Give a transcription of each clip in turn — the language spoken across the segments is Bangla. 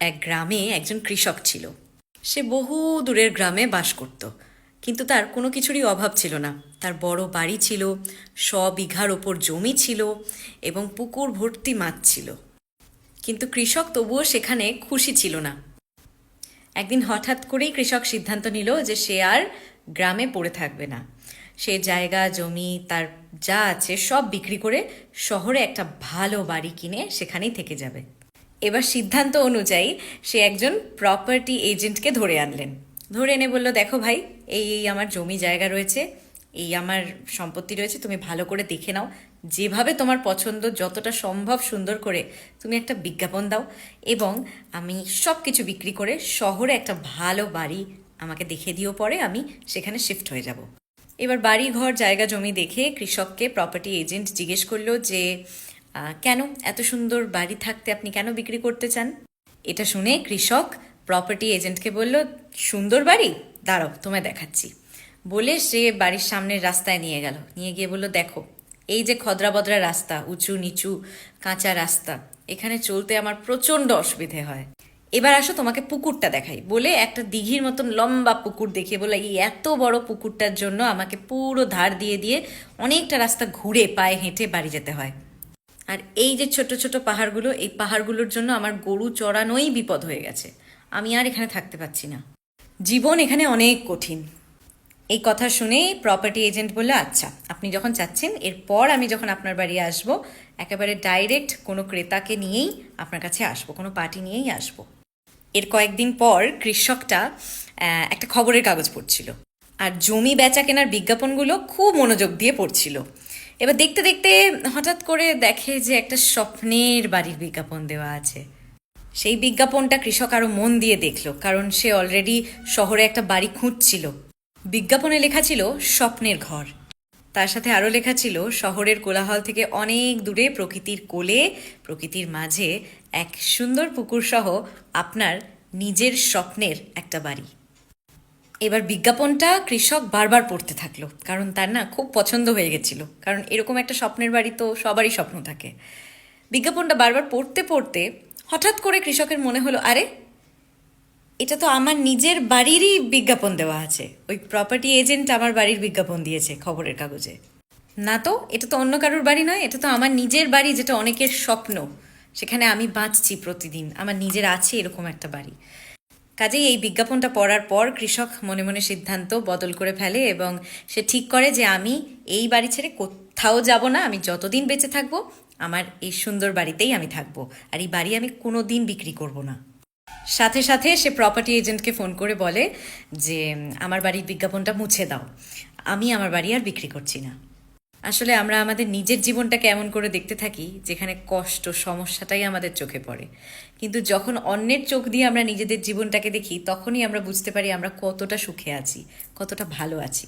এক গ্রামে একজন কৃষক ছিল। সে বহু দূরের গ্রামে বাস করত, কিন্তু তার কোনো কিছুরই অভাব ছিল না। তার বড় বাড়ি ছিল, শ বিঘার ওপর জমি ছিল এবং পুকুর ভর্তি মাছ ছিল। কিন্তু কৃষক তবুও সেখানে খুশি ছিল না। একদিন হঠাৎ করেই কৃষক সিদ্ধান্ত নিল যে সে আর গ্রামে পড়ে থাকবে না। সে জায়গা, জমি, তার যা আছে সব বিক্রি করে শহরে একটা ভালো বাড়ি কিনে সেখানেই থেকে যাবে। এবার সিদ্ধান্ত অনুযায়ী সে একজন প্রপার্টি এজেন্টকে ধরে আনলেন। ধরে এনে বলল, দেখো ভাই, এই এই আমার জমি জায়গা রয়েছে, এই আমার সম্পত্তি রয়েছে, তুমি ভালো করে দেখে নাও। যেভাবে তোমার পছন্দ, যতটা সম্ভব সুন্দর করে তুমি একটা বিজ্ঞাপন দাও এবং আমি সব কিছু বিক্রি করে শহরে একটা ভালো বাড়ি আমাকে দেখে দিও, পরে আমি সেখানে শিফট হয়ে যাব। এবার বাড়ি ঘর জায়গা, জমি দেখে কৃষককে প্রপার্টি এজেন্ট জিজ্ঞেস করল যে কেন এত সুন্দর বাড়ি থাকতে আপনি কেন বিক্রি করতে চান? এটা শুনে কৃষক প্রপার্টি এজেন্টকে বলল, সুন্দর বাড়ি? দাঁড়াও, তোমায় দেখাচ্ছি। বলে সে বাড়ির সামনের রাস্তায় নিয়ে গেল। নিয়ে গিয়ে বলল, দেখো, এই যে খদরা বদরা রাস্তা, উঁচু নিচু কাঁচা রাস্তা, এখানে চলতে আমার প্রচণ্ড অসুবিধে হয়। এবার আসো তোমাকে পুকুরটা দেখাই। বলে একটা দিঘির মতন লম্বা পুকুর দেখিয়ে বলে এই এত বড় পুকুরটার জন্য আমাকে পুরো ধার দিয়ে দিয়ে অনেকটা রাস্তা ঘুরে পায়ে হেঁটে বাড়ি যেতে হয়। আর এই যে ছোট ছোট পাহাড়গুলো, এই পাহাড়গুলোর জন্য আমার গরু চড়ানোই বিপদ হয়ে গেছে। আমি আর এখানে থাকতে পারছি না। জীবন এখানে অনেক কঠিন। এই কথা শুনে প্রপার্টি এজেন্ট বলল আচ্ছা আপনি যখন চাচ্ছেন, এরপর আমি যখন আপনার বাড়ি আসব, একেবারে ডাইরেক্ট কোনো ক্রেতাকে নিয়েই আপনার কাছে আসব, কোনো পার্টি নিয়েই আসব। এর কয়েকদিন পর কৃষকটা একটা খবরের কাগজ পড়ছিল। আর জমি বেচা কেনার বিজ্ঞাপনগুলো খুব মনোযোগ দিয়ে পড়ছিল। এবার দেখতে দেখতে হঠাৎ করে দেখে যে একটা স্বপ্নের বাড়ির বিজ্ঞাপন দেওয়া আছে। সেই বিজ্ঞাপনটা কৃষক আরও মন দিয়ে দেখল, কারণ সে অলরেডি শহরে একটা বাড়ি খুঁজছিল। বিজ্ঞাপনে লেখা ছিল, স্বপ্নের ঘর। তার সাথে আরও লেখা ছিল, শহরের কোলাহল থেকে অনেক দূরে প্রকৃতির কোলে, প্রকৃতির মাঝে এক সুন্দর পুকুর সহ আপনার নিজের স্বপ্নের একটা বাড়ি। এবার বিজ্ঞাপনটা কৃষক বারবার পড়তে থাকল, কারণ তার না খুব পছন্দ হয়ে গেছিল। কারণ এরকম একটা স্বপ্নের বাড়ি তো সবারই স্বপ্ন থাকে। বিজ্ঞাপনটা বারবার পড়তে পড়তে হঠাৎ করে কৃষকের মনে হলো, আরে, এটা তো আমার নিজের বাড়িরই বিজ্ঞাপন দেওয়া আছে। ওই প্রপার্টি এজেন্ট আমার বাড়ির বিজ্ঞাপন দিয়েছে খবরের কাগজে। না তো, এটা তো অন্য কারোর বাড়ি নয়, এটা তো আমার নিজের বাড়ি, যেটা অনেকের স্বপ্ন। সেখানে আমি বাঁচছি প্রতিদিন, আমার নিজের আছে এরকম একটা বাড়ি। কাজেই এই বিজ্ঞাপনটা পড়ার পর কৃষক মনে মনে সিদ্ধান্ত বদল করে ফেলে এবং সে ঠিক করে যে আমি এই বাড়ি ছেড়ে কোথাও যাব না, আমি যতদিন বেঁচে থাকব, আমার এই সুন্দর বাড়িতেই আমি থাকব। আর এই বাড়ি আমি কোনো দিন বিক্রি করব না। সাথে সাথে সে প্রপার্টি এজেন্টকে ফোন করে বলে যে, আমার বাড়ির বিজ্ঞাপনটা মুছে দাও। আমি আমার বাড়ি আর বিক্রি করছি না। আসলে আমরা আমাদের নিজের জীবনটাকে এমন করে দেখতে থাকি যেখানে কষ্ট, সমস্যাটাই আমাদের চোখে পড়ে। কিন্তু যখন অন্যের চোখ দিয়ে আমরা নিজেদের জীবনটাকে দেখি, তখনই আমরা বুঝতে পারি আমরা কতটা সুখে আছি, কতটা ভালো আছি।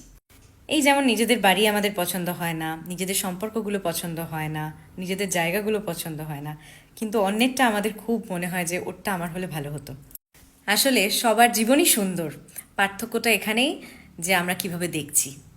এই যেমন নিজেদের বাড়ি আমাদের পছন্দ হয় না, নিজেদের সম্পর্কগুলো পছন্দ হয় না, নিজেদের জায়গাগুলো পছন্দ হয় না, কিন্তু অন্যেরটা আমাদের খুব মনে হয় যে ওরটা আমার হলে ভালো হতো। আসলে সবার জীবনই সুন্দর, পার্থক্যটা এখানেই যে আমরা কীভাবে দেখছি।